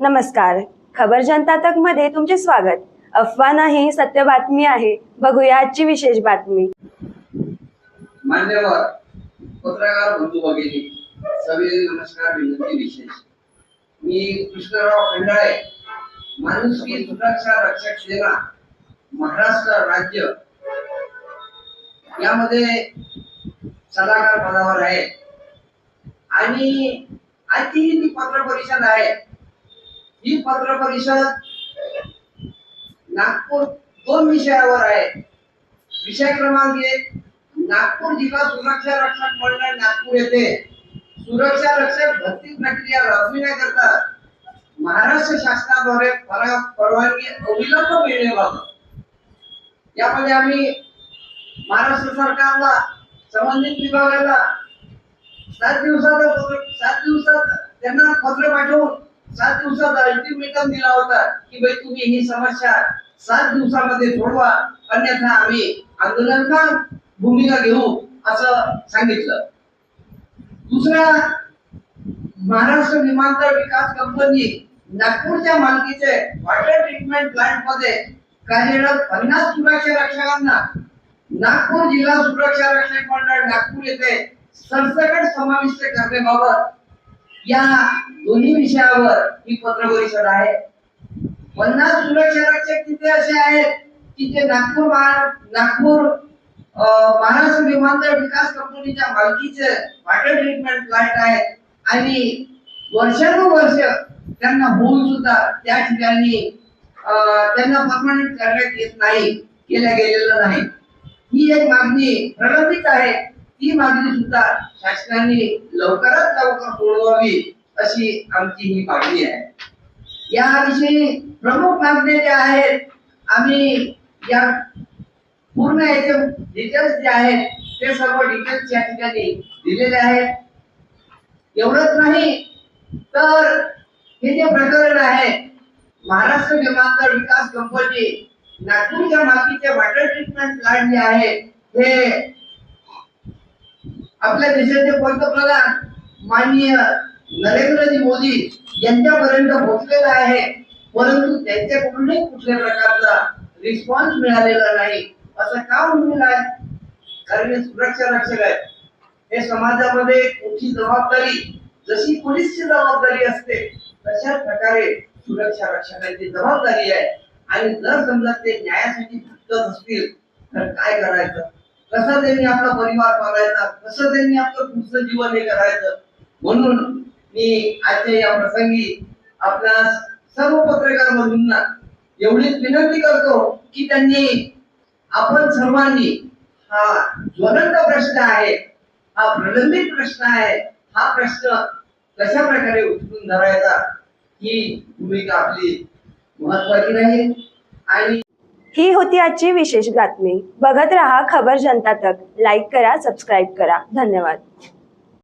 नमस्कार. खबर जनता तकमध्ये तुमचे स्वागत. अफवा नाही सत्य बातमी आहे. बघूया आजची विशेष बातमी. मान्यवर पत्रकार बंधू भगिनी सगळे नमस्कार विनंती विशेष. मी कृष्णराव खंडाळे माणुसकी सुरक्षा रक्षक सेना महाराष्ट्र राज्य. यामध्ये सल्लागार पदावर आहे. आणि आजची ही जी पत्र परिषद आहे. ही पत्र परिषद नागपूर दोन विषयावर आहे. विषय क्रमांक एक नागपूर जिल्हा सुरक्षा रक्षक मंडळ नागपूर येथे सुरक्षा रक्षक भरती प्रक्रिया राबविण्याकरता महाराष्ट्र शासनाद्वारे परवानगी अविलंब मिळण्याबाबत यामध्ये आम्ही महाराष्ट्र सरकारला संबंधित विभागाला सात दिवसाचा सात दिवसात त्यांना पत्र पाठवून सात दिवसाचा अल्टिमेटम दिला होता की भाई तुम्ही ही समस्या सात दिवसामध्ये सोडवा. अन्यथा आम्ही आंदोलनकार भूमिका घेऊ असं सांगितलं. दुसरा महाराष्ट्र विमानतळ विकास कंपनी नागपूरच्या मालकीचे वॉटर ट्रीटमेंट प्लांटमध्ये कार्यरत पन्नास सुरक्षा रक्षकांना नागपूर जिल्हा सुरक्षा रक्षक मंडळ नागपूर येथे सरसकट समाविष्ट करण्याबाबत या दोन्ही विषयावर ही पत्र परिषद आहे. पन्नास सुरक्षा तिथे असे आहेत की जे नागपूर नागपूर अं, महाराष्ट्र विमानतळ विकास कंपनीच्या मालकीचे वॉटर ट्रीटमेंट प्लांट आहे. आणि वर्षानुवर्ष त्यांना होऊन सुद्धा त्या ठिकाणी अं, त्यांना परमनंट करण्यात येत नाही केल्या गेलेलं नाही. ही एक मागणी प्रलंबित आहे. ती मागणी सुद्धा शासनाने लवकरात लवकर सोडवावी अशी आमची ही मागणी आहे. याविषयी प्रमुख मागण्या ज्या आहेत आम्ही या पूर्ण याचे डिटेल्स जे आहेत ते सर्व डिटेल्स या ठिकाणी दिलेले आहेत. एवढंच नाही तर हे जे प्रकरण आहे महाराष्ट्र विमानतळ विकास कंपनी नागपूरच्या मालकीचे वॉटर ट्रीटमेंट प्लांट जे आहे हे आपल्या देशाचे पंतप्रधान माननीय नरेंद्रजी मोदी यांच्यापर्यंत पोहोचलेला आहे. परंतु त्यांच्याकडूनही कुठल्या प्रकारचा रिस्पॉन्स मिळालेला नाही. असं का म्हणून आहे? कारण हे सुरक्षा रक्षक आहेत. हे समाजामध्ये कुठची जबाबदारी जशी पोलीसची जबाबदारी असते तशाच प्रकारे सुरक्षा रक्षकांची जबाबदारी आहे. आणि जर समजा ते न्यायासाठी भटकत असतील तर काय करायचं? कसं त्यांनी आपला परिवार पालायचा कसं त्यांनी आपलं पुढचं जीवन हे करायचं? म्हणून मी आजच्या या प्रसंगी आपल्या सर्व पत्रकार बंधूंना एवढीच विनंती करतो की त्यांनी आपण सर्वांनी हा ज्वलंत प्रश्न आहे हा प्रलंबित प्रश्न आहे हा प्रश्न कशा प्रकारे उचलून धरायचा ही भूमिका आपली महत्वाची राहील. आणि ही होती आजची विशेष बातमी. बघत रहा खबर जनता तक. लाईक करा सबस्क्राईब करा. धन्यवाद.